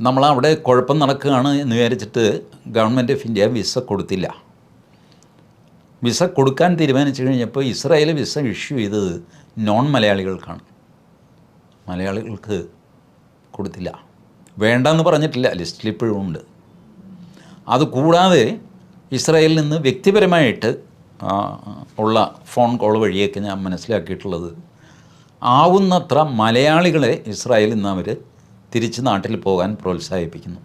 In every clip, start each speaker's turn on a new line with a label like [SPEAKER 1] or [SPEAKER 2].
[SPEAKER 1] നമ്മളവിടെ കുഴപ്പം നടക്കുകയാണ് എന്ന് വിചാരിച്ചിട്ട് ഗവൺമെന്റ് ഓഫ് ഇന്ത്യ വിസ കൊടുത്തില്ല. വിസ കൊടുക്കാൻ തീരുമാനിച്ചു കഴിഞ്ഞപ്പോൾ ഇസ്രായേൽ വിസ ഇഷ്യൂ ചെയ്തത് നോൺ മലയാളികൾക്കാണ് മലയാളികൾക്ക് കൊടുത്തില്ല. വേണ്ടെന്ന് പറഞ്ഞിട്ടില്ല ലിസ്റ്റിൽ ഇപ്പോഴും ഉണ്ട്. അതുകൂടാതെ ഇസ്രായേലിൽ നിന്ന് വ്യക്തിപരമായിട്ട് ഉള്ള ഫോൺ കോൾ വഴിയൊക്കെ ഞാൻ മനസ്സിലാക്കിയിട്ടുള്ളത് ആവുന്നത്ര മലയാളികളെ ഇസ്രായേലിൽ നിന്ന് അവർ തിരിച്ച് നാട്ടിൽ പോകാൻ പ്രോത്സാഹിപ്പിക്കുന്നു.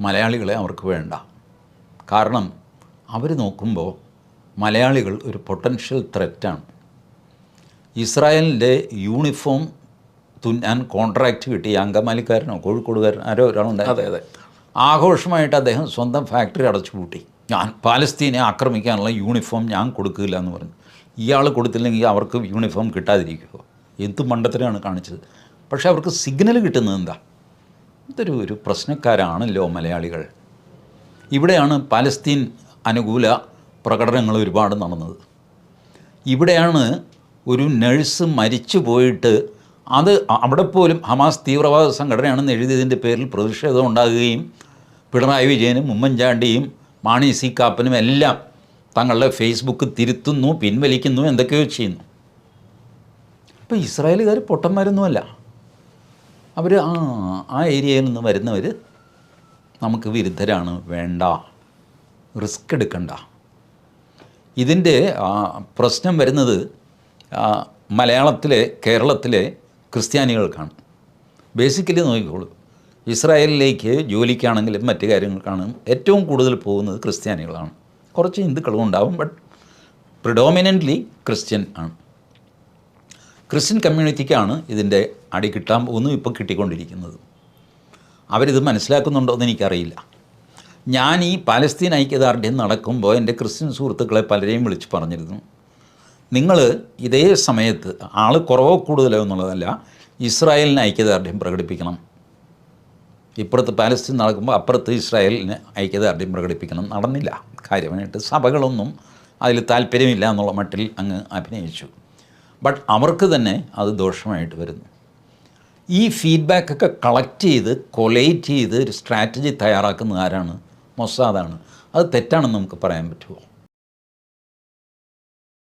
[SPEAKER 1] മലയാളികളെ അവർക്ക് വേണ്ട. കാരണം അവർ നോക്കുമ്പോൾ മലയാളികൾ ഒരു പൊട്ടൻഷ്യൽ ത്രെറ്റാണ് ഇസ്രായേലിന്റെ യൂണിഫോം തുന്നാൻ കോൺട്രാക്റ്റ് കിട്ടി അങ്കമാലിക്കാരനോ കോഴിക്കോടുകാരനോ ആരോ ഒരാളുണ്ട്
[SPEAKER 2] അതെ അതെ.
[SPEAKER 1] ആഘോഷമായിട്ട് അദ്ദേഹം സ്വന്തം ഫാക്ടറി അടച്ചുപൂട്ടി. ഞാൻ പാലസ്തീനെ ആക്രമിക്കാനുള്ള യൂണിഫോം ഞാൻ കൊടുക്കില്ല എന്ന് പറഞ്ഞു. ഇയാൾ കൊടുത്തില്ലെങ്കിൽ അവർക്ക് യൂണിഫോം കിട്ടാതിരിക്കുമോ എന്ത് മണ്ടത്തിനാണ് കാണിച്ചത്. പക്ഷേ അവർക്ക് സിഗ്നൽ കിട്ടുന്നത് എന്താ? ഇതൊരു ഒരു പ്രശ്നക്കാരാണല്ലോ മലയാളികൾ. ഇവിടെയാണ് പാലസ്തീൻ അനുകൂല പ്രകടനങ്ങൾ ഒരുപാട് നടന്നത്. ഇവിടെയാണ് ഒരു നഴ്സ് മരിച്ചു പോയിട്ട് അത് അവിടെ പോലും ഹമാസ് തീവ്രവാദ സംഘടനയാണെന്ന് എഴുതിയതിന്റെ പേരിൽ പ്രതിഷേധം ഉണ്ടാകുകയും പിണറായി വിജയനും ഉമ്മൻചാണ്ടിയും മാണി സി കാപ്പനും എല്ലാം തങ്ങളുടെ ഫേസ്ബുക്ക് തിരുത്തുന്നു പിൻവലിക്കുന്നു എന്തൊക്കെയോ ചെയ്യുന്നു. അപ്പോൾ ഇസ്രായേലുകാർ പൊട്ടന്മാരൊന്നുമല്ല. അവർ ആ ആ ഏരിയയിൽ നിന്ന് വരുന്നവർ നമുക്ക് വിരുദ്ധരാണ് വേണ്ട റിസ്ക് എടുക്കണ്ട. ഇതിന്റെ പ്രശ്നം വരുന്നത് മലയാളത്തിലെ കേരളത്തിലെ ക്രിസ്ത്യാനികൾക്കാണ്. ബേസിക്കലി നോക്കിക്കോളൂ. ഇസ്രായേലിലേക്ക് ജോലിക്കാണെങ്കിലും മറ്റു കാര്യങ്ങൾക്കാണ് ഏറ്റവും കൂടുതൽ പോകുന്നത് ക്രിസ്ത്യാനികളാണ്. കുറച്ച് ഹിന്ദുക്കളും ഉണ്ടാവും ബട്ട് പ്രിഡോമിനന്റ്ലി ക്രിസ്ത്യൻ ആണ്. ക്രിസ്ത്യൻ കമ്മ്യൂണിറ്റിക്കാണ് ഇതിന്റെ അടി കിട്ടാൻ പോകുന്നു ഇപ്പോൾ കിട്ടിക്കൊണ്ടിരിക്കുന്നത്. അവരിത് മനസ്സിലാക്കുന്നുണ്ടോ എന്ന് എനിക്കറിയില്ല. ഞാൻ ഈ പാലസ്തീൻ ഐക്യദാർഢ്യം നടക്കുമ്പോൾ എന്റെ ക്രിസ്ത്യൻ സുഹൃത്തുക്കളെ പലരെയും വിളിച്ച് പറഞ്ഞിരുന്നു. നിങ്ങൾ ഇതേ സമയത്ത് ആൾ കുറവോ കൂടുതലോ എന്നുള്ളതല്ല ഇസ്രായേലിന് ഐക്യദാർഢ്യം പ്രകടിപ്പിക്കണം. ഇപ്പുറത്ത് പാലസ്തീൻ നടക്കുമ്പോൾ അപ്പുറത്ത് ഇസ്രായേലിന് ഐക്യദാർഢ്യം പ്രകടിപ്പിക്കണം. നടന്നില്ല. കാര്യമായിട്ട് സഭകളൊന്നും അതിൽ താല്പര്യമില്ല എന്നുള്ള മട്ടിൽ അങ്ങ് അഭിനയിച്ചു. ബട്ട് അവർക്ക് തന്നെ അത് ദോഷമായിട്ട് വരുന്നു. ഈ ഫീഡ്ബാക്ക് ഒക്കെ കളക്ട് ചെയ്ത് കൊലേറ്റ് ചെയ്ത് ഒരു സ്ട്രാറ്റജി തയ്യാറാക്കുന്ന ആരാണ്? മൊസാദാണ്. അത് തെറ്റാണെന്ന് നമുക്ക് പറയാൻ പറ്റുമോ?